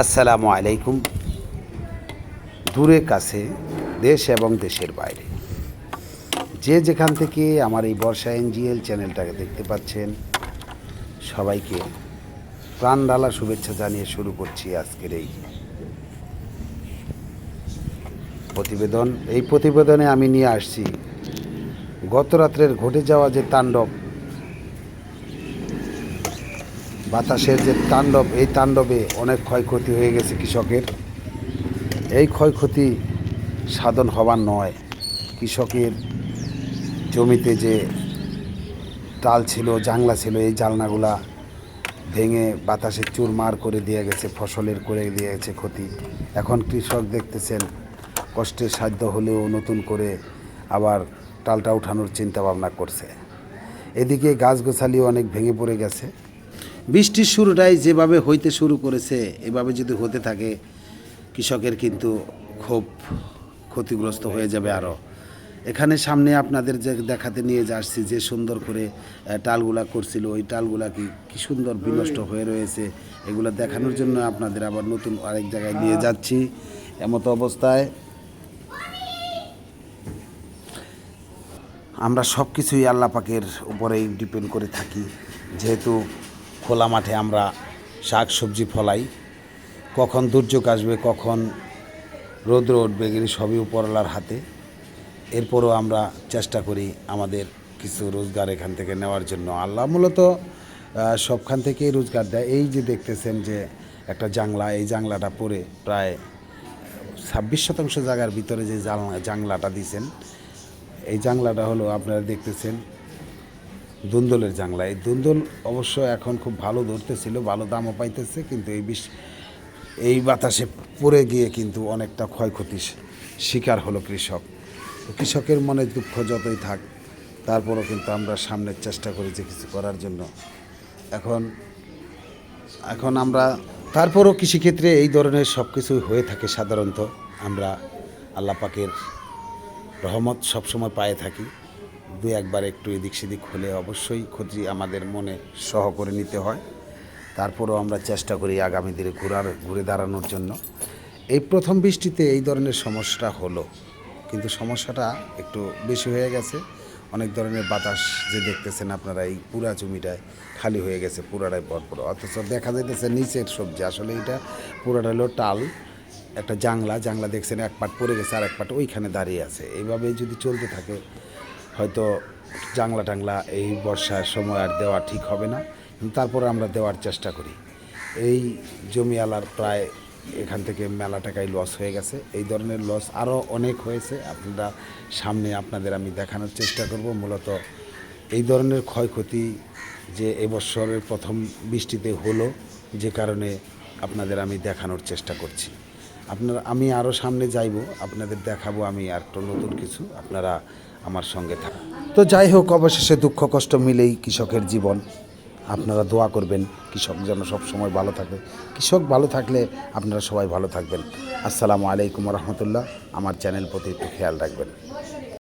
আসসালামু আলাইকুম। দূরে, কাছে, দেশ এবং দেশের বাইরে। যে যেখান থেকে আমার এই বর্ষা এনজিএল চ্যানেলটাকে দেখতে পাচ্ছেন, সবাইকে প্রাণ ডালা শুভেচ্ছা জানিয়ে শুরু করছি আজকের এই প্রতিবেদন। এই প্রতিবেদনে আমি নিয়ে আসছি গত রাত্রের ঘটে যাওয়া যে তাণ্ডব বাতাসের যে তাণ্ডব, এই তাণ্ডবে অনেক ক্ষয়ক্ষতি হয়ে গেছে কৃষকের। এই ক্ষয়ক্ষতি সাধন হবার নয়। কৃষকের জমিতে যে তাল ছিল, জাংলা ছিল, এই জালনাগুলা ভেঙে বাতাসে চুরমার করে দিয়ে গেছে, ফসলের করে দিয়ে গেছে ক্ষতি। এখন কৃষক দেখতেছেন, কষ্টের সাধ্য হলেও নতুন করে আবার টালটা উঠানোর চিন্তা ভাবনা করছে। এদিকে গাছগোছালিও অনেক ভেঙে পড়ে গেছে। বৃষ্টির শুরুটাই যেভাবে হইতে শুরু করেছে এভাবে যদি হতে থাকে কৃষকের কিন্তু খুব ক্ষতিগ্রস্ত হয়ে যাবে আরও। এখানে সামনে আপনাদের যে দেখাতে নিয়ে যাচ্ছি যে সুন্দর করে টালগুলা করছিল ওই টালগুলা কি কি সুন্দর বিনষ্ট হয়ে রয়েছে এগুলো দেখানোর জন্য আপনাদের আবার নতুন আরেক জায়গায় নিয়ে যাচ্ছি। এমতো অবস্থায় আমরা সব কিছুই আল্লাপাকের উপরেই ডিপেন্ড করে থাকি যেহেতু খোলা মাঠে আমরা শাক সবজি ফলাই। কখন দুর্যোগ আসবে, কখন রৌদ্র উঠবে এগুলি সবই উপরওয়ালার হাতে। এরপরও আমরা চেষ্টা করি আমাদের কিছু রোজগার এখান থেকে নেওয়ার জন্য। আল্লাহ মূলত সবখান থেকেই রোজগার দেয়। এই যে দেখতেছেন যে একটা জাংলা, এই জাংলাটা পরে প্রায় ছাব্বিশ শতাংশ জায়গার ভিতরে যে জাংলাটা দিছেন, এই জাংলাটা হলো আপনারা দেখতেছেন দুন্দলের জাংলা এই দুন্দল অবশ্য এখন খুব ভালো ধরতেছিল, ভালো দামও পাইতেছে, কিন্তু এই বিষ এই বাতাসে পড়ে গিয়ে কিন্তু অনেকটা ক্ষয়ক্ষতির শিকার হলো কৃষক। কৃষকের মনে দুঃখ যতই থাক, তারপরও কিন্তু আমরা সামনের চেষ্টা করি যে কিছু করার জন্য। এখন এখন আমরা তারপরও কৃষিক্ষেত্রে এই ধরনের সব কিছুই হয়ে থাকে সাধারণত। আমরা আল্লাহ পাকের রহমত সবসময় পায়ে থাকি। দু একবার একটু এদিক সেদিক হলে অবশ্যই ক্ষতি আমাদের মনে সহ করে নিতে হয়। তারপরেও আমরা চেষ্টা করি আগামী দিনে ঘোরার, ঘুরে দাঁড়ানোর জন্য। এই প্রথম বৃষ্টিতে এই ধরনের সমস্যাটা হলো। কিন্তু সমস্যাটা একটু বেশি হয়ে গেছে। অনেক ধরনের বাতাস যে দেখতেছেন আপনারা এই পুরা জমিটায় খালি হয়ে গেছে, পুরাটাই পরপর অথচ দেখা যাইতেছে নিচের সবজি, আসলে এটা পুরাটা হলো টাল, একটা জাংলা। জাংলা দেখছেন এক পাট পড়ে গেছে আর এক পাট ওইখানে দাঁড়িয়ে আছে। এইভাবে যদি চলতে থাকে হয়তো জাংলা টাংলা এই বর্ষার সময় আর দেওয়া ঠিক হবে না তারপরে আমরা দেওয়ার চেষ্টা করি। এই জমিওয়ালার প্রায় এখান থেকে মেলা টাকায় লস হয়ে গেছে। এই ধরনের লস আরও অনেক হয়েছে। আপনারা সামনে আপনাদের আমি দেখানোর চেষ্টা করব। মূলত এই ধরনের ক্ষয়ক্ষতি যে এবছরের প্রথম বৃষ্টিতে হলো, যে কারণে আপনাদের আমি দেখানোর চেষ্টা করছি। আপনারা, আমি আরও সামনে যাইব, আপনাদের দেখাবো আমি আর একটু নতুন কিছু। আপনারা আমার সঙ্গে থাক। তো যাই হোক, অবশেষে দুঃখ, কষ্ট মিলেই কৃষকের জীবন। আপনারা দোয়া করবেন, কৃষক যেন সব সময় ভালো থাকে। কৃষক ভালো থাকলে আপনারা সবাই ভালো থাকবেন। আসসালামু আলাইকুম রহমতুল্লাহ। আমার চ্যানেল প্রতি একটু খেয়াল রাখবেন।